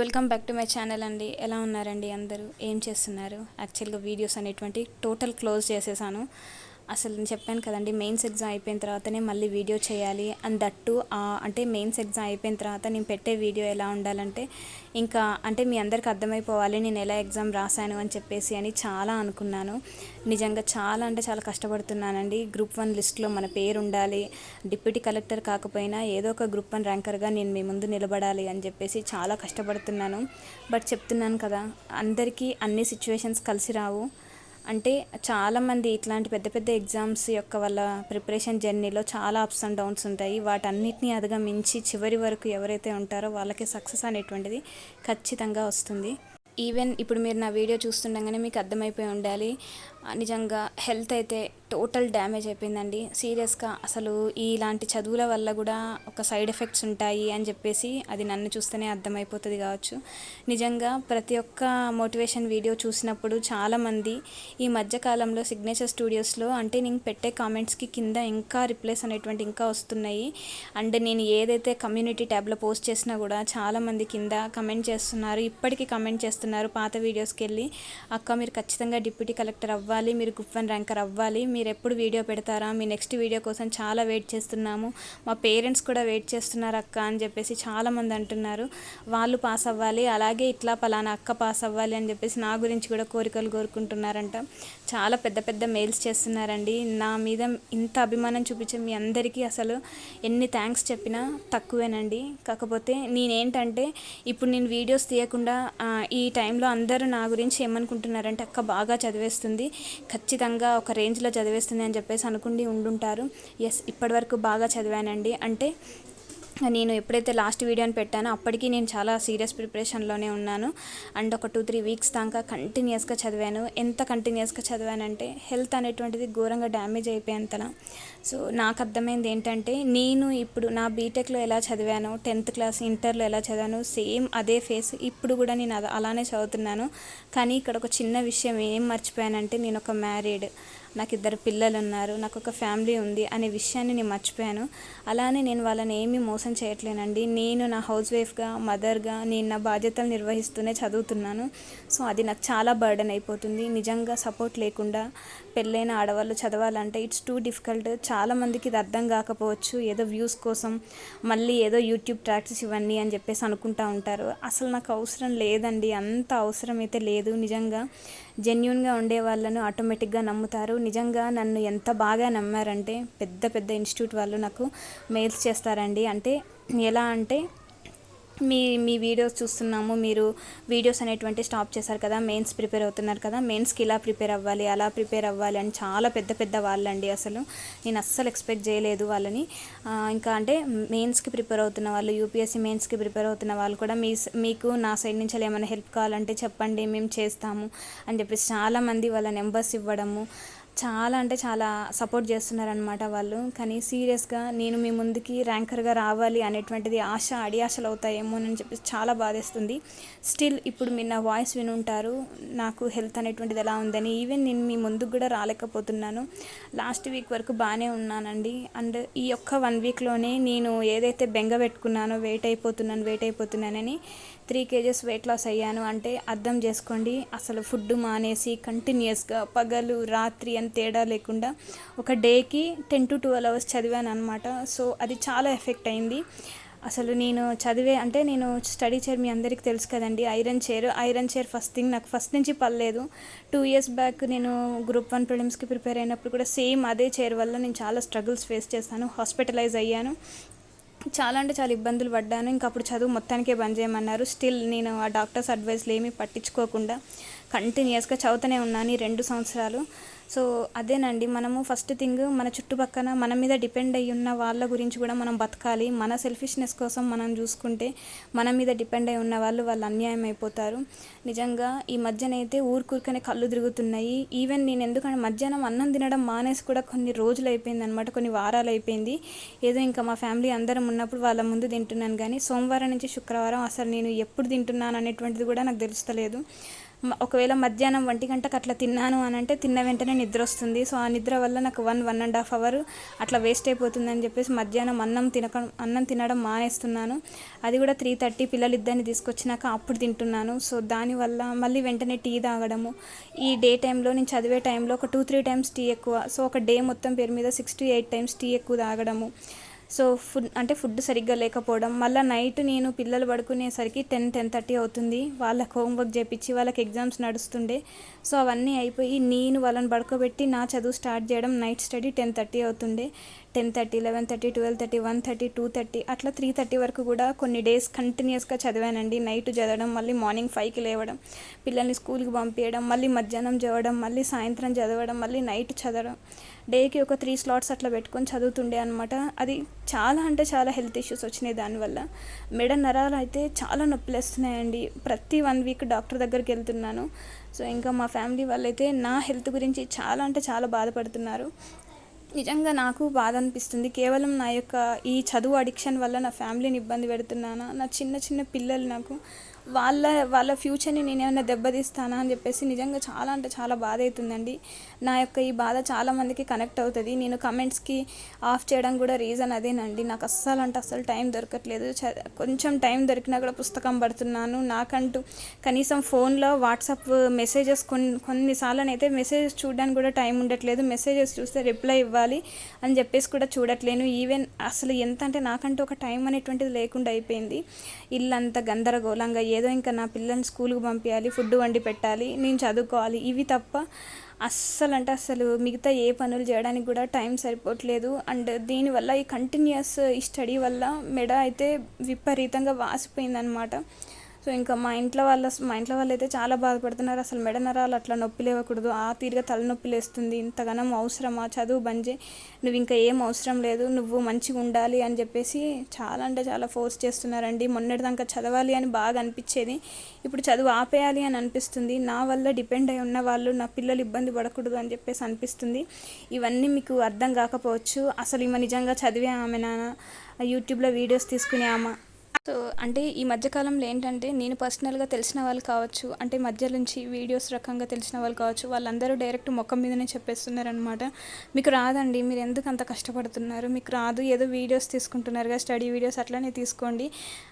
Welcome back to my channel అండి. ఎలా ఉన్నారండి అందరూ? ఏం చేస్తున్నారు? యాక్చువల్గా వీడియోస్ అనేటువంటి టోటల్ క్లోజ్ చేసేసాను. అసలు నేను చెప్పాను కదండి మెయిన్స్ ఎగ్జామ్ అయిపోయిన తర్వాతనే మళ్ళీ వీడియో చేయాలి అండ్ దట్టు. అంటే మెయిన్స్ ఎగ్జామ్ అయిపోయిన తర్వాత నేను పెట్టే వీడియో ఎలా ఉండాలంటే ఇంకా అంటే మీ అందరికి అర్థమైపోవాలి నేను ఎలా ఎగ్జామ్ రాశాను అని చెప్పేసి అని చాలా అనుకున్నాను. నిజంగా చాలా అంటే చాలా కష్టపడుతున్నానండి. గ్రూప్ వన్ లిస్ట్లో మన పేరు ఉండాలి. డిప్యూటీ కలెక్టర్ కాకపోయినా ఏదో ఒక గ్రూప్ వన్ ర్యాంకర్గా నేను మీ ముందు నిలబడాలి అని చెప్పేసి చాలా కష్టపడుతున్నాను. బట్ చెప్తున్నాను కదా అందరికీ అన్ని సిచ్యువేషన్స్ కలిసి రావు. అంటే చాలామంది ఇట్లాంటి పెద్ద పెద్ద ఎగ్జామ్స్ యొక్క వాళ్ళ ప్రిపరేషన్ జర్నీలో చాలా అప్స్ అండ్ డౌన్స్ ఉంటాయి. వాటన్నిటిని అధిగమించి చివరి వరకు ఎవరైతే ఉంటారో వాళ్ళకి సక్సెస్ అనేటువంటిది ఖచ్చితంగా వస్తుంది. ఈవెన్ ఇప్పుడు మీరు నా వీడియో చూస్తుండగానే మీకు అర్థమైపోయి ఉండాలి. నిజంగా హెల్త్ అయితే టోటల్ డ్యామేజ్ అయిపోయిందండి. సీరియస్గా అసలు ఇలాంటి చదువుల వల్ల కూడా ఒక సైడ్ ఎఫెక్ట్స్ ఉంటాయి అని చెప్పేసి అది నన్ను చూస్తేనే అర్థమైపోతుంది కావచ్చు. నిజంగా ప్రతి ఒక్క మోటివేషన్ వీడియో చూసినప్పుడు చాలామంది ఈ మధ్యకాలంలో సిగ్నేచర్ స్టూడియోస్లో అంటే నేను పెట్టే కామెంట్స్కి కింద ఇంకా రిప్లైస్ అనేటువంటి ఇంకా వస్తున్నాయి. అండ్ నేను ఏదైతే కమ్యూనిటీ ట్యాబ్లో పోస్ట్ చేసినా కూడా చాలామంది కింద కమెంట్ చేస్తున్నారు. ఇప్పటికీ కమెంట్ చేస్తున్నారు. పాత వీడియోస్కి వెళ్ళి అక్క మీరు ఖచ్చితంగా డిప్యూటీ కలెక్టర్ అవ్వాలి అవ్వాలి మీరు గ్రూప్ ర్యాంకర్ అవ్వాలి మీరు ఎప్పుడు వీడియో పెడతారా మీ నెక్స్ట్ వీడియో కోసం చాలా వెయిట్ చేస్తున్నాము మా పేరెంట్స్ కూడా వెయిట్ చేస్తున్నారు అక్క అని చెప్పేసి చాలామంది అంటున్నారు. వాళ్ళు పాస్ అవ్వాలి అలాగే ఇట్లా పలానా అక్క పాస్ అవ్వాలి అని చెప్పేసి నా గురించి కూడా కోరికలు కోరుకుంటున్నారంట. చాలా పెద్ద పెద్ద మెయిల్స్ చేస్తున్నారండి. నా మీద ఇంత అభిమానం చూపించే మీ అందరికీ అసలు ఎన్ని థ్యాంక్స్ చెప్పినా తక్కువేనండి. కాకపోతే నేనేంటంటే ఇప్పుడు నేను వీడియోస్ తీయకుండా ఈ టైంలో అందరూ నా గురించి ఏమనుకుంటున్నారంటే అక్క బాగా చదివేస్తుంది ఖచ్చితంగా ఒక రేంజ్లో చదివేస్తుంది అని చెప్పేసి అనుకుండి ఉండుంటారు. ఎస్ ఇప్పటివరకు బాగా చదివానండి. అంటే నేను ఎప్పుడైతే లాస్ట్ వీడియోని పెట్టానో అప్పటికి నేను చాలా సీరియస్ ప్రిపరేషన్లోనే ఉన్నాను. అండ్ ఒక టూ త్రీ వీక్స్ దాకా కంటిన్యూస్గా చదివాను. ఎంత కంటిన్యూస్గా చదివానంటే హెల్త్ అనేటువంటిది ఘోరంగా డ్యామేజ్ అయిపోయేంతలా. సో నాకు అర్థమైంది ఏంటంటే నేను ఇప్పుడు నా బీటెక్లో ఎలా చదివాను టెన్త్ క్లాస్ ఇంటర్లో ఎలా చదివాను సేమ్ అదే ఫేస్ ఇప్పుడు కూడా నేను అలానే చదువుతున్నాను. కానీ ఇక్కడ ఒక చిన్న విషయం ఏం మర్చిపోయానంటే నేను ఒక మ్యారీడ్ నాకు ఇద్దరు పిల్లలు ఉన్నారు నాకు ఒక ఫ్యామిలీ ఉంది అనే విషయాన్ని నేను మర్చిపోయాను. అలానే నేను వాళ్ళని ఏమీ మోసం చేయట్లేనండి. నేను నా హౌస్ వైఫ్గా మదర్గా నేను నా బాధ్యతలు నిర్వహిస్తూనే చదువుతున్నాను. సో అది నాకు చాలా బర్డెన్ అయిపోతుంది. నిజంగా సపోర్ట్ లేకుండా పెళ్ళైన ఆడవాళ్ళు చదవాలంటే ఇట్స్ టూ డిఫికల్ట్. చాలామందికి ఇది అర్థం కాకపోవచ్చు. ఏదో వ్యూస్ కోసం మళ్ళీ ఏదో యూట్యూబ్ ట్రాక్స్ ఇవన్నీ అని చెప్పేసి అనుకుంటా ఉంటారు. అసలు నాకు అవసరం లేదండి. అంత అవసరం అయితే లేదు. నిజంగా జెన్యున్గా ఉండే వాళ్ళను ఆటోమేటిక్గా నమ్ముతారు. నిజంగా నన్ను ఎంత బాగా నమ్మారంటే పెద్ద పెద్ద ఇన్స్టిట్యూట్ వాళ్ళు నాకు మెయిల్స్ చేస్తారండి. అంటే ఎలా అంటే మీ మీ వీడియోస్ చూస్తున్నాము మీరు వీడియోస్ అనేటువంటి స్టాప్ చేశారు కదా మెయిన్స్ ప్రిపేర్ అవుతున్నారు కదా మెయిన్స్కి ఇలా ప్రిపేర్ అవ్వాలి అలా ప్రిపేర్ అవ్వాలి అని చాలా పెద్ద పెద్ద వాళ్ళండి అసలు. నేను అస్సలు ఎక్స్పెక్ట్ చేయలేదు వాళ్ళని. ఇంకా అంటే మెయిన్స్కి ప్రిపేర్ అవుతున్న వాళ్ళు యూపీఎస్సీ మెయిన్స్కి ప్రిపేర్ అవుతున్న వాళ్ళు కూడా మీ మీకు నా సైడ్ నుంచి ఏమైనా హెల్ప్ కావాలంటే చెప్పండి మేము చేస్తాము అని చెప్పేసి చాలామంది వాళ్ళ నెంబర్స్ ఇవ్వడము చాలా అంటే చాలా సపోర్ట్ చేస్తున్నారనమాట వాళ్ళు. కానీ సీరియస్గా నేను మీ ముందుకి ర్యాంకర్గా రావాలి అనేటువంటిది ఆశ అడియాశలు అవుతాయేమో అని చెప్పి చాలా బాధేస్తుంది. స్టిల్ ఇప్పుడు మీరు నా వాయిస్ వినుంటారు. నాకు హెల్త్ అనేటువంటిది ఎలా ఉందని ఈవెన్ నేను మీ ముందుకు కూడా రాలేకపోతున్నాను. లాస్ట్ వీక్ వరకు బాగానే ఉన్నానండి. అండ్ ఈ యొక్క వన్ వీక్లోనే నేను ఏదైతే బెంగ పెట్టుకున్నానో వెయిట్ అయిపోతున్నాను వెయిట్ అయిపోతున్నానని త్రీ కేజెస్ వెయిట్ లాస్ అయ్యాను. అంటే అర్థం చేసుకోండి అసలు ఫుడ్ మానేసి కంటిన్యూస్గా పగలు రాత్రి అని తేడా లేకుండా ఒక డేకి టెన్ టు ట్వెల్వ్ అవర్స్ చదివాను అనమాట సో అది చాలా ఎఫెక్ట్ అయింది. అసలు నేను చదివే అంటే నేను స్టడీ చైర్ మీ అందరికీ తెలుసు కదండి iron chair iron chair first thing నాకు ఫస్ట్ నుంచి పర్లేదు టూ ఇయర్స్ బ్యాక్ నేను గ్రూప్ వన్ ప్రిలిమ్స్కి ప్రిపేర్ అయినప్పుడు కూడా సేమ్ అదే చైర్ వల్ల నేను చాలా స్ట్రగుల్స్ ఫేస్ చేశాను హాస్పిటలైజ్ అయ్యాను. చాలా అంటే చాలా ఇబ్బందులు పడ్డాను. ఇంకా అప్పుడు చదువు మొత్తానికే బంద్ చేయమన్నారు. స్టిల్ నేను ఆ డాక్టర్స్ అడ్వైస్లు ఏమీ పట్టించుకోకుండా కంటిన్యూస్గా చదువుతూనే ఉన్నాను ఈ రెండు సంవత్సరాలు. సో అదేనండి. మనము ఫస్ట్ థింగ్ మన చుట్టుపక్కల మన మీద డిపెండ్ అయ్యి ఉన్న వాళ్ళ గురించి కూడా మనం బతకాలి. మన సెల్ఫిష్నెస్ కోసం మనం చూసుకుంటే మన మీద డిపెండ్ అయి ఉన్న వాళ్ళు వాళ్ళు అన్యాయం అయిపోతారు. నిజంగా ఈ మధ్యనైతే ఊరికూరికనే కళ్ళు తిరుగుతున్నాయి. ఈవెన్ నేను ఎందుకంటే మధ్యాహ్నం అన్నం తినడం మానేసి కూడా కొన్ని రోజులు అయిపోయింది అనమాట కొన్ని వారాలు అయిపోయింది. ఏదో ఇంకా మా ఫ్యామిలీ అందరం ఉన్నప్పుడు వాళ్ళ ముందు తింటున్నాను. కానీ సోమవారం నుంచి శుక్రవారం అసలు నేను ఎప్పుడు తింటున్నాను అనేటువంటిది కూడా నాకు తెలుస్తలేదు. ఒకవేళ మధ్యాహ్నం ఒంటి గంటకు అట్లా తిన్నాను అని అంటే తిన్న వెంటనే నిద్ర వస్తుంది. సో ఆ నిద్ర వల్ల నాకు one one and half hour అట్లా వేస్ట్ అయిపోతుందని చెప్పేసి మధ్యాహ్నం అన్నం తినక అన్నం తినడం మానేస్తున్నాను. అది కూడా త్రీ థర్టీ పిల్లలు ఇద్దరిని తీసుకొచ్చినాక అప్పుడు తింటున్నాను. సో దానివల్ల మళ్ళీ వెంటనే టీ తాగడము. ఈ డే టైంలో నేను చదివే టైంలో ఒక టూ త్రీ టైమ్స్ టీ ఎక్కువ. సో ఒక డే మొత్తం పేరు మీద six to eight times tea ఎక్కువ తాగడము. సో ఫుడ్ అంటే ఫుడ్ సరిగ్గా లేకపోవడం మళ్ళీ నైట్ నేను పిల్లలు పడుకునేసరికి టెన్ టెన్ థర్టీ అవుతుంది. వాళ్ళకి హోంవర్క్ చేపించి వాళ్ళకి ఎగ్జామ్స్ నడుస్తుండే. సో అవన్నీ అయిపోయి నేను వాళ్ళని పడుకోబెట్టి నా చదువు స్టార్ట్ చేయడం నైట్ స్టడీ టెన్ థర్టీ అవుతుండే. Ten thirty eleven thirty twelve thirty one thirty two thirty అట్లా త్రీ థర్టీ వరకు కూడా కొన్ని డేస్ కంటిన్యూస్గా చదివానండి. నైట్ చదవడం మళ్ళీ మార్నింగ్ ఫైవ్కి లేవడం పిల్లల్ని స్కూల్కి పంపించడం మళ్ళీ మధ్యాహ్నం చదవడం మళ్ళీ సాయంత్రం చదవడం మళ్ళీ నైట్ చదవడం. డేకి ఒక త్రీ స్లాట్స్ అట్లా పెట్టుకొని చదువుతుండే అనమాట అది చాలా అంటే చాలా హెల్త్ ఇష్యూస్ వచ్చినాయి దానివల్ల. మెడ నరాలు అయితే చాలా నొప్పులు వస్తున్నాయండి. ప్రతి వన్ వీక్ డాక్టర్ దగ్గరికి వెళ్తున్నాను. సో ఇంకా మా ఫ్యామిలీ వాళ్ళైతే నా హెల్త్ గురించి చాలా అంటే చాలా బాధపడుతున్నారు. నిజంగా నాకు బాధ అనిపిస్తుంది. కేవలం నా యొక్క ఈ చదువు అడిక్షన్ వల్ల నా ఫ్యామిలీని ఇబ్బంది పెడుతున్నానా? నా చిన్న చిన్న పిల్లలు నాకు వాళ్ళ వాళ్ళ ఫ్యూచర్ని నేను ఏమైనా దెబ్బతీస్తానా అని చెప్పేసి నిజంగా చాలా అంటే చాలా బాధ అవుతుందండి నా యొక్క ఈ బాధ చాలామందికి కనెక్ట్ అవుతుంది. నేను కమెంట్స్కి ఆఫ్ చేయడం కూడా రీజన్ అదేనండి. నాకు అస్సలు అంటే అస్సలు టైం దొరకట్లేదు. చ కొంచెం టైం దొరికినా కూడా పుస్తకం పడుతున్నాను. నాకంటూ కనీసం ఫోన్లో వాట్సాప్ మెసేజెస్ కొన్ని కొన్నిసార్లు అయితే మెసేజెస్ చూడడానికి కూడా టైం ఉండట్లేదు. మెసేజెస్ చూస్తే రిప్లై ఇవ్వాలి అని చెప్పేసి కూడా చూడట్లేను. ఈవెన్ అసలు ఎంత అంటే నాకంటూ ఒక టైం అనేటువంటిది లేకుండా అయిపోయింది. ఇల్లంతా గందరగోళంగా ఏదో ఇంకా నా పిల్లల్ని స్కూల్కి పంపించాలి ఫుడ్ వండి పెట్టాలి నేను చదువుకోవాలి. ఇవి తప్ప అస్సలు అంటే అసలు మిగతా ఏ పనులు చేయడానికి కూడా టైం సరిపోవట్లేదు. అండ్ దీనివల్ల ఈ కంటిన్యూస్ ఈ స్టడీ వల్ల మెడ అయితే విపరీతంగా వాసిపోయిందనమాట సో ఇంకా మా ఇంట్లో వాళ్ళ మా ఇంట్లో వాళ్ళు అయితే చాలా బాధపడుతున్నారు. అసలు మెడ నరాలు అట్లా నొప్పి లేవకూడదు. ఆ తీరుగా తలనొప్పి లేస్తుంది. ఇంతగానం అవసరమా? చదువు బంజే నువ్వు ఇంకా ఏం అవసరం లేదు. నువ్వు మంచిగా ఉండాలి అని చెప్పేసి చాలా అంటే చాలా ఫోర్స్ చేస్తున్నారండి. మొన్నటిదాకా చదవాలి అని బాగా అనిపించేది. ఇప్పుడు చదువు ఆపేయాలి అని అనిపిస్తుంది. నా వల్ల డిపెండ్ అయి ఉన్న వాళ్ళు నా పిల్లలు ఇబ్బంది పడకూడదు అని చెప్పేసి అనిపిస్తుంది. ఇవన్నీ మీకు అర్థం కాకపోవచ్చు. అసలు ఈమె నిజంగా చదివే ఆమె నాన్న యూట్యూబ్లో వీడియోస్ తీసుకునే ఆమె సో అంటే ఈ మధ్యకాలంలో ఏంటంటే నేను పర్సనల్గా తెలిసిన వాళ్ళు కావచ్చు అంటే మధ్య నుంచి వీడియోస్ రకంగా తెలిసిన వాళ్ళు కావచ్చు వాళ్ళందరూ డైరెక్ట్ ముఖం మీదనే చెప్పేస్తున్నారనమాట మీకు రాదండి మీరు ఎందుకు అంత కష్టపడుతున్నారు? మీకు రాదు ఏదో వీడియోస్ తీసుకుంటున్నారుగా స్టడీ వీడియోస్ అట్లనే తీసుకోండి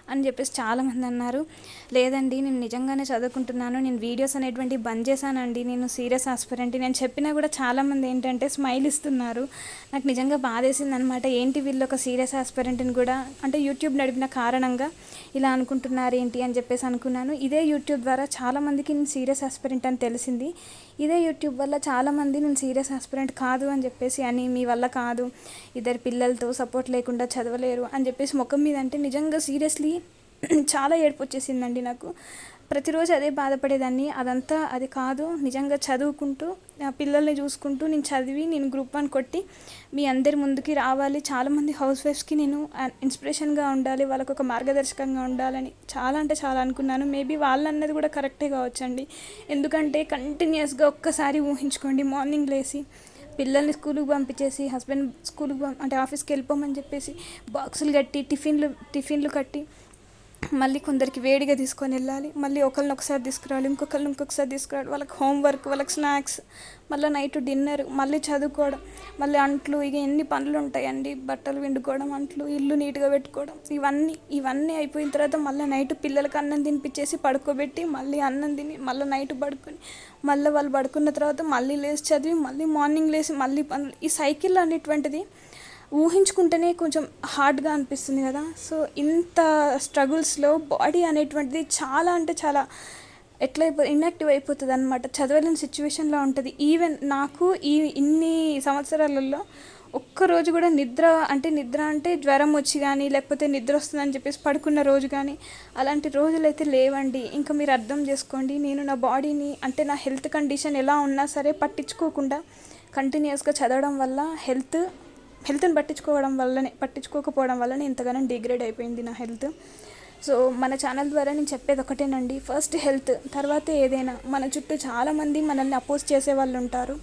అని చెప్పేసి చాలామంది అన్నారు. లేదండి నేను నిజంగానే చదువుకుంటున్నాను నేను వీడియోస్ అనేటువంటి బంద్ చేశానండి నేను సీరియస్ ఆస్పిరెంట్ నేను చెప్పినా కూడా చాలామంది ఏంటంటే స్మైల్ ఇస్తున్నారు. నాకు నిజంగా బాధేసింది అనమాట ఏంటి వీళ్ళు ఒక సీరియస్ ఆస్పిరెంట్ని కూడా అంటే యూట్యూబ్ నడిపిన కారణంగా ఇలా అనుకుంటున్నారు ఏంటి అని చెప్పేసి అనుకున్నాను. ఇదే యూట్యూబ్ ద్వారా చాలామందికి నేను సీరియస్ ఆస్పిరెంట్ అని తెలిసింది. ఇదే యూట్యూబ్ వల్ల చాలామంది నేను సీరియస్ ఆస్పిరెంట్ కాదు అని చెప్పేసి అని మీ వల్ల కాదు. ఇద్దరు పిల్లలతో సపోర్ట్ లేకుండా చదవలేరు. అని చెప్పేసి ముఖం మీద అంటే నిజంగా సీరియస్లీ చాలా ఏడుపు వచ్చేసిందండి నాకు. ప్రతిరోజు అదే బాధపడేదాన్ని. అదంతా అది కాదు. నిజంగా చదువుకుంటూ నా పిల్లల్ని చూసుకుంటూ నేను చదివి నేను గ్రూప్ వన్ కొట్టి మీ అందరి ముందుకి రావాలి. చాలామంది హౌస్ వైఫ్స్కి నేను ఇన్స్పిరేషన్గా ఉండాలి. వాళ్ళకు ఒక మార్గదర్శకంగా ఉండాలని చాలా అంటే చాలా అనుకున్నాను. మేబీ వాళ్ళు అన్నది కూడా కరెక్టే కావచ్చండి. ఎందుకంటే కంటిన్యూస్గా ఒక్కసారి ఊహించుకోండి. మార్నింగ్ లేసి పిల్లల్ని స్కూల్కి పంపించేసి హస్బెండ్ స్కూల్కి పం అంటే ఆఫీస్కి వెళ్ళిపోమని చెప్పేసి బాక్సులు కట్టి టిఫిన్లు టిఫిన్లు కట్టి మళ్ళీ కొందరికి వేడిగా తీసుకొని వెళ్ళాలి. మళ్ళీ ఒకరిని ఒకసారి తీసుకురావాలి ఇంకొకరిని ఇంకొకసారి తీసుకురావాలి. వాళ్ళకి హోంవర్క్ వాళ్ళకి స్నాక్స్ మళ్ళీ నైట్ డిన్నర్ మళ్ళీ చదువుకోవడం మళ్ళీ అంట్లు ఇక ఎన్ని పనులు ఉంటాయండి. బట్టలు విండుకోవడం అంట్లు ఇల్లు నీట్గా పెట్టుకోవడం ఇవన్నీ ఇవన్నీ అయిపోయిన తర్వాత మళ్ళీ నైట్ పిల్లలకి అన్నం తినిపించేసి పడుకోబెట్టి మళ్ళీ అన్నం తిని మళ్ళీ నైట్ పడుకొని మళ్ళీ వాళ్ళు పడుకున్న తర్వాత మళ్ళీ లేచి చదివి మళ్ళీ మార్నింగ్ లేచి మళ్ళీ పనులు. ఈ సైకిల్ అనేటువంటిది ఊహించుకుంటేనే కొంచెం హార్డ్గా అనిపిస్తుంది కదా. సో ఇంత స్ట్రగుల్స్లో బాడీ అనేటువంటిది చాలా అంటే చాలా ఎట్లా అయిపో ఇన్యాక్టివ్ అయిపోతుంది అనమాట చదవలేని సిచ్యువేషన్లో ఉంటుంది. ఈవెన్ నాకు ఈ ఇన్ని సంవత్సరాలలో ఒక్కరోజు కూడా నిద్ర అంటే నిద్ర అంటే జ్వరం వచ్చి కానీ లేకపోతే నిద్ర వస్తుందని చెప్పేసి పడుకున్న రోజు కానీ అలాంటి రోజులు అయితే లేవండి. ఇంకా మీరు అర్థం చేసుకోండి. నేను నా బాడీని అంటే నా హెల్త్ కండిషన్ ఎలా ఉన్నా సరే పట్టించుకోకుండా కంటిన్యూస్గా చదవడం వల్ల హెల్త్ హెల్త్ని పట్టించుకోవడం వల్లనే పట్టించుకోకపోవడం వల్లనే ఇంతగానో డిగ్రేడ్ అయిపోయింది నా హెల్త్. సో మన ఛానల్ ద్వారా నేను చెప్పేది ఒకటేనండి. ఫస్ట్ హెల్త్ తర్వాత ఏదైనా. మన చుట్టూ చాలామంది మనల్ని అపోజ్ చేసే వాళ్ళు ఉంటారు.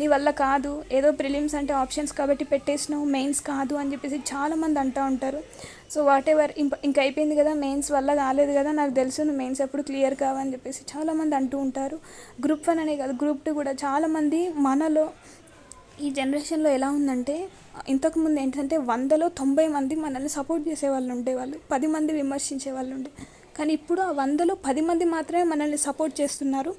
నీ వల్ల కాదు. ఏదో ప్రిలిమ్స్ అంటే ఆప్షన్స్ కాబట్టి పెట్టేసినావు. మెయిన్స్ కాదు అని చెప్పేసి చాలామంది అంటూ ఉంటారు. సో వాట్ ఎవర్ ఇంక అయిపోయింది కదా మెయిన్స్ వల్ల కాలేదు కదా నాకు తెలుసు. నువ్వు మెయిన్స్ ఎప్పుడు క్లియర్ కావని చెప్పేసి చాలామంది అంటూ ఉంటారు. గ్రూప్ వన్ అనే కాదు గ్రూప్ టూ కూడా చాలామంది మనలో ఈ జనరేషన్లో ఎలా ఉందంటే ఇంతకుముందు ఏంటంటే వందలో తొంభై మంది మనల్ని సపోర్ట్ చేసే వాళ్ళు ఉండేవాళ్ళు పది మంది విమర్శించే వాళ్ళు ఉండే. కానీ ఇప్పుడు ఆ వందలో పది మంది మాత్రమే మనల్ని సపోర్ట్ చేస్తున్నారు.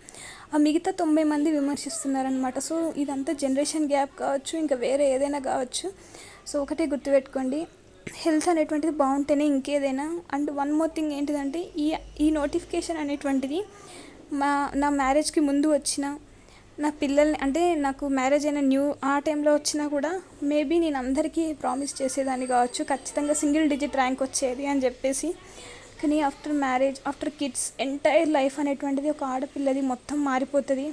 ఆ మిగతా తొంభై మంది విమర్శిస్తున్నారు అనమాట సో ఇదంతా జనరేషన్ గ్యాప్ కావచ్చు ఇంకా వేరే ఏదైనా కావచ్చు. సో ఒకటే గుర్తుపెట్టుకోండి. హెల్త్ అనేటువంటిది బాగుంటేనే ఇంకేదైనా. అండ్ వన్ మోర్ థింగ్ ఏంటిదంటే ఈ ఈ నోటిఫికేషన్ అనేటువంటిది మా నా మ్యారేజ్కి ముందు వచ్చిన నా పిల్లల్ని అంటే నాకు మ్యారేజ్ అయిన న్యూ ఆ టైంలో వచ్చినా కూడా మేబీ నేను అందరికీ ప్రామిస్ చేసేదాన్ని కావచ్చు. ఖచ్చితంగా సింగిల్ డిజిట్ ర్యాంక్ వచ్చేది అని చెప్పేసి. కానీ after marriage after kids entire life అనేటువంటిది ఒక ఆడపిల్లది మొత్తం మారిపోతుంది.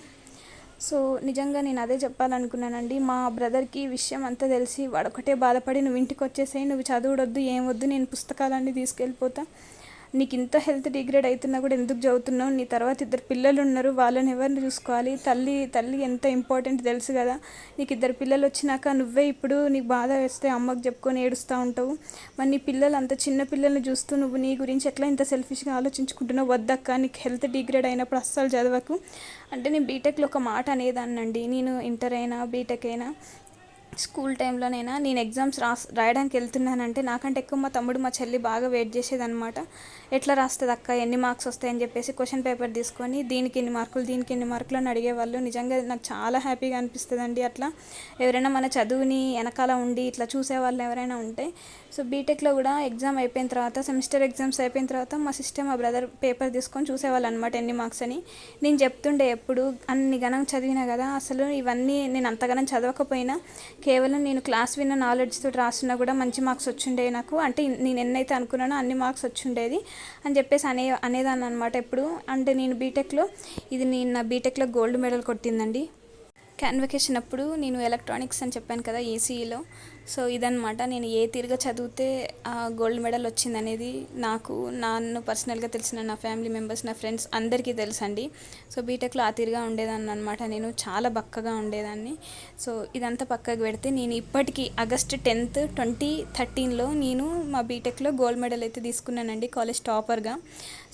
సో నిజంగా నేను అదే చెప్పాలనుకున్నానండి. మా బ్రదర్కి విషయం అంతా తెలిసి వాడు ఒకటే బాధపడి నువ్వు ఇంటికి వచ్చేసాయి నువ్వు చదువుడొద్దు ఏం వద్దు నేను పుస్తకాలన్నీ తీసుకెళ్ళిపోతా. నీకు ఇంత హెల్త్ డిగ్రేడ్ అవుతున్నా కూడా ఎందుకు చదువుతున్నావు? నీ తర్వాత ఇద్దరు పిల్లలు ఉన్నారు వాళ్ళని ఎవరిని చూసుకోవాలి? తల్లి తల్లి ఎంత ఇంపార్టెంట్ తెలుసు కదా. నీకు ఇద్దరు పిల్లలు వచ్చినాక నువ్వే ఇప్పుడు నీకు బాధ వేస్తే అమ్మకు చెప్పుకొని ఏడుస్తూ ఉంటావు. మరి నీ పిల్లలు అంత చిన్న పిల్లల్ని చూస్తూ నువ్వు నీ గురించి ఎట్లా ఇంత సెల్ఫిష్గా ఆలోచించుకుంటున్నావు? వద్దక్క నీకు హెల్త్ డిగ్రేడ్ అయినప్పుడు అస్సలు చదవకు. అంటే నేను బీటెక్లో ఒక మాట అనేదాన్నండి. నేను ఇంటర్ అయినా బీటెక్ అయినా స్కూల్ టైంలోనైనా నేను ఎగ్జామ్స్ రాస్ రాయడానికి వెళ్తున్నానంటే నాకంటే ఎక్కువ మా తమ్ముడు మా చెల్లి బాగా వెయిట్ చేసేదనమాట ఎట్లా రాస్తుంది అక్క? ఎన్ని మార్క్స్ వస్తాయని చెప్పేసి క్వశ్చన్ పేపర్ తీసుకొని దీనికి ఎన్ని మార్కులు దీనికి ఎన్ని మార్కులు అని అడిగేవాళ్ళు. నిజంగా నాకు చాలా హ్యాపీగా అనిపిస్తుందండి అట్లా. ఎవరైనా మన చదువుని వెనకాల ఉండి ఇట్లా చూసేవాళ్ళు ఎవరైనా ఉంటే సో బీటెక్లో కూడా ఎగ్జామ్ అయిపోయిన తర్వాత సెమిస్టర్ ఎగ్జామ్స్ అయిపోయిన తర్వాత మా సిస్టర్ మా బ్రదర్ పేపర్ తీసుకొని చూసేవాళ్ళు అనమాట ఎన్ని మార్క్స్ అని. నేను చెప్తుండే ఎప్పుడు అన్ని గణం చదివినా కదా అసలు ఇవన్నీ నేను అంతగానం చదవకపోయినా కేవలం నేను క్లాస్ విన్న నాలెడ్జ్ తోటి రాస్తున్నా కూడా మంచి మార్క్స్ వచ్చిండే నాకు. అంటే నేను ఎన్నైతే అనుకున్నానో అన్ని మార్క్స్ వచ్చిండేది అని చెప్పేసి అనే అనేదాన్ని అనమాట ఎప్పుడు. అంటే నేను బీటెక్లో ఇది నేను నా బీటెక్లో గోల్డ్ మెడల్ కొట్టిందండి. క్యాన్వకేషన్ అప్పుడు నేను ఎలక్ట్రానిక్స్ అని చెప్పాను కదా ఏసీఈలో సో ఇదనమాట నేను ఏ తీరుగా చదివితే ఆ గోల్డ్ మెడల్ వచ్చింది అనేది నాకు నన్ను పర్సనల్గా తెలిసిన నా ఫ్యామిలీ మెంబర్స్ నా ఫ్రెండ్స్ అందరికీ తెలుసండి. సో బీటెక్లో ఆ తీరుగా ఉండేదాన్ని అనమాట నేను చాలా బక్కగా ఉండేదాన్ని. సో ఇదంతా పక్కకు పెడితే నేను ఇప్పటికీ ఆగస్ట్ టెన్త్ ట్వంటీ థర్టీన్లో నేను మా బీటెక్లో గోల్డ్ మెడల్ అయితే తీసుకున్నానండి కాలేజ్ టాపర్గా.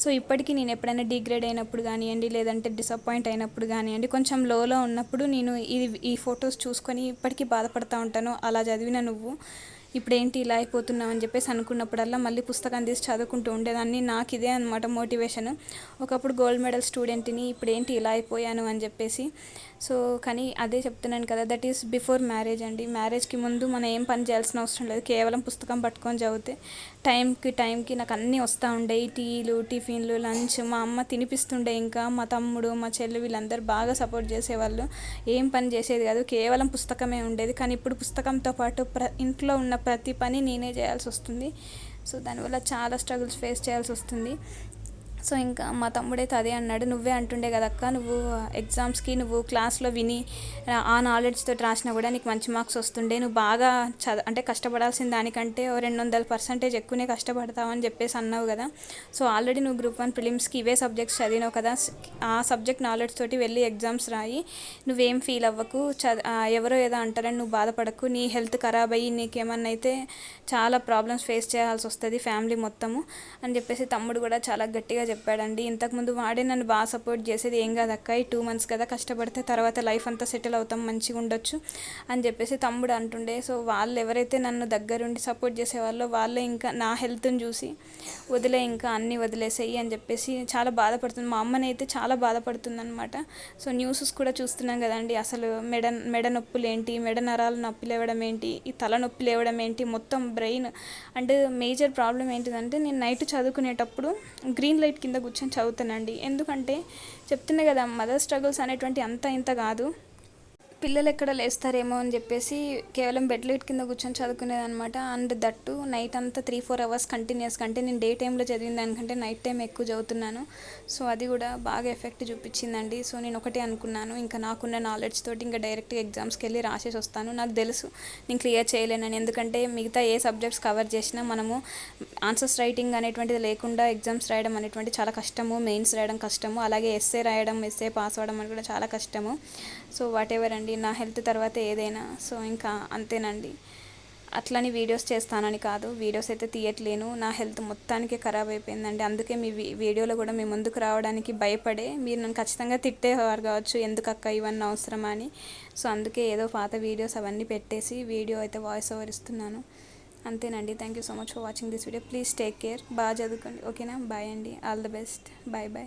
సో ఇప్పటికీ నేను ఎప్పుడైనా డిగ్రేడ్ అయినప్పుడు కానివ్వండి లేదంటే డిసప్పాయింట్ అయినప్పుడు కానివ్వండి కొంచెం లోలో ఉన్నప్పుడు నేను ఇది ఈ ఫొటోస్ చూసుకొని ఇప్పటికీ బాధపడుతూ ఉంటాను. అలా చదివిన నువ్వు. ఇప్పుడు ఏంటి ఇలా అయిపోతున్నాం అని చెప్పేసి అనుకున్నప్పుడల్లా మళ్ళీ పుస్తకం తీసి చదువుకుంటూ ఉండేదాన్ని. నాకు ఇదే అనమాట మోటివేషన్. ఒకప్పుడు గోల్డ్ మెడల్ స్టూడెంట్ని ఇప్పుడు ఏంటి ఇలా అయిపోయాను అని చెప్పేసి. సో కానీ అదే చెప్తున్నాను కదా దట్ ఈస్ బిఫోర్ మ్యారేజ్ అండి. మ్యారేజ్కి ముందు మనం ఏం పని చేయాల్సిన అవసరం లేదు. కేవలం పుస్తకం పట్టుకొని చదివితే టైంకి టైంకి నాకు అన్నీ వస్తూ ఉండే టీలు టిఫిన్లు లంచ్ మా అమ్మ తినిపిస్తుండే ఇంకా. మా తమ్ముడు మా చెల్లి వీళ్ళందరూ బాగా సపోర్ట్ చేసేవాళ్ళు. ఏం పని చేసేది కాదు కేవలం పుస్తకమే ఉండేది. కానీ ఇప్పుడు పుస్తకంతో పాటు ప్ర ఇంట్లో ఉన్న ప్రతి పని నేనే చేయాల్సి వస్తుంది. సో దానివల్ల చాలా స్ట్రగుల్స్ ఫేస్ చేయాల్సి వస్తుంది. సో ఇంకా మా తమ్ముడైతే అదే అన్నాడు నువ్వే అంటుండే కదక్క నువ్వు ఎగ్జామ్స్కి నువ్వు క్లాస్లో విని ఆ నాలెడ్జ్తో రాసినా కూడా నీకు మంచి మార్క్స్ వస్తుండే. నువ్వు బాగా చద అంటే కష్టపడాల్సిన దానికంటే ఓ రెండు వందల పర్సెంటేజ్ ఎక్కువనే కష్టపడతావు అని చెప్పేసి అన్నావు కదా. సో ఆల్రెడీ నువ్వు గ్రూప్ వన్ ఫిలిమ్స్కి ఇవే సబ్జెక్ట్స్ చదివినావు కదా. ఆ సబ్జెక్ట్ నాలెడ్జ్ తోటి వెళ్ళి ఎగ్జామ్స్ రాయి. నువ్వేం ఫీల్ అవ్వకు చద ఎవరో ఏదో అంటారని నువ్వు బాధపడకు. నీ హెల్త్ ఖరాబ్ అయ్యి నీకేమన్నా అయితే చాలా ప్రాబ్లమ్స్ ఫేస్ చేయాల్సి వస్తుంది ఫ్యామిలీ మొత్తము అని చెప్పేసి తమ్ముడు కూడా చాలా గట్టిగా చెప్పాడండి. ఇంతకుముందు వాడే నన్ను బాగా సపోర్ట్ చేసేది ఏం కాదక్క? ఈ టూ మంత్స్ కదా కష్టపడితే తర్వాత లైఫ్ అంతా సెటిల్ అవుతాం మంచిగా ఉండొచ్చు అని చెప్పేసి తమ్ముడు అంటుండే. సో వాళ్ళు ఎవరైతే నన్ను దగ్గరుండి సపోర్ట్ చేసేవాళ్ళో వాళ్ళే ఇంకా నా హెల్త్ని చూసి వదిలే ఇంకా అన్నీ వదిలేసేయి అని చెప్పేసి చాలా బాధపడుతుంది. మా అమ్మని అయితే చాలా బాధపడుతుంది అనమాట సో న్యూస్ కూడా చూస్తున్నాం కదండి. అసలు మెడ మెడ నొప్పులు ఏంటి? మెడ నరాలు నొప్పి లేవడం ఏంటి? ఈ తల నొప్పి లేవడం ఏంటి? మొత్తం బ్రెయిన్. అండ్ మేజర్ ప్రాబ్లం ఏంటిదంటే నేను నైట్ చదువుకునేటప్పుడు గ్రీన్ లైట్ కింద కూర్చొని చదువుతానండి. ఎందుకంటే చెప్తున్నా కదా మదర్ స్ట్రగుల్స్ అనేటువంటి అంత ఇంత కాదు. పిల్లలు ఎక్కడ లేస్తారేమో అని చెప్పేసి కేవలం బెడ్ లైట్ కింద కూర్చొని చదువుకునేది అనమాట అండ్ దట్టు నైట్ అంతా త్రీ ఫోర్ అవర్స్ కంటిన్యూస్గా అంటే నేను డే టైంలో చదివిన దానికంటే నైట్ టైం ఎక్కువ చదువుతున్నాను. సో అది కూడా బాగా ఎఫెక్ట్ చూపించిందండి. సో నేను ఒకటే అనుకున్నాను ఇంకా నాకున్న నాలెడ్జ్ తోటి ఇంకా డైరెక్ట్గా ఎగ్జామ్స్కి వెళ్ళి రాసేసి వస్తాను. నాకు తెలుసు నేను క్లియర్ చేయలేనని ఎందుకంటే మిగతా ఏ సబ్జెక్ట్స్ కవర్ చేసినా మనము ఆన్సర్స్ రైటింగ్ అనేటువంటిది లేకుండా ఎగ్జామ్స్ రాయడం అనేటువంటి చాలా కష్టము మెయిన్స్ రాయడం కష్టము అలాగే ఎస్ఏ రాయడం ఎస్ఏ పాస్ అవ్వడం అని కూడా చాలా కష్టము. సో వాట్ ఎవర్ అండి అండి నా హెల్త్ తర్వాత ఏదైనా. సో ఇంకా అంతేనండి. అట్లని వీడియోస్ చేస్తానని కాదు. వీడియోస్ అయితే తీయట్లేను. నా హెల్త్ మొత్తానికి ఖరాబ్ అయిపోయిందండి. అందుకే మీ వీ- వీడియోలో కూడా మీ ముందుకు రావడానికి భయపడే. మీరు నన్ను ఖచ్చితంగా తిట్టేవారు కావచ్చు. ఎందుకు అక్క ఇవన్నీ అవసరమా అని. సో అందుకే ఏదో పాత వీడియోస్ అవన్నీ పెట్టేసి వీడియో అయితే వాయిస్ ఓవర్ ఇస్తున్నాను. అంతేనండి. Thank you so much for watching this video. Please take care. బాగా చదువుకోండి. ఓకేనా? బాయ్ అండి. All the best. Bye bye.